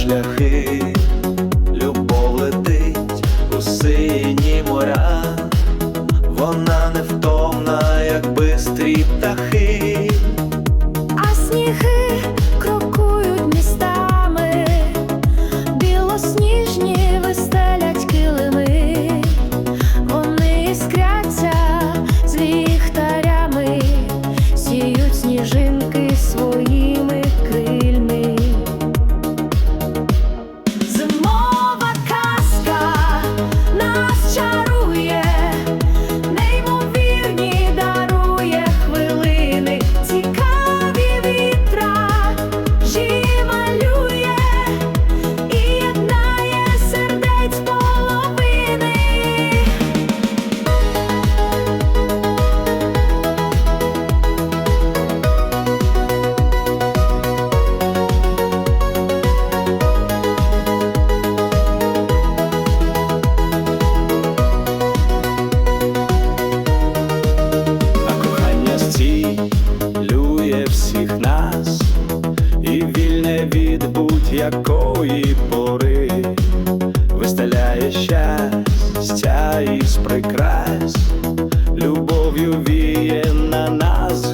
шляхи, любов летить у сині моря, вона невтомна, як бистрі птахи, а сніги. shadow. Твої пори, виставляє щастя із прикрас, любов'ю віє на нас.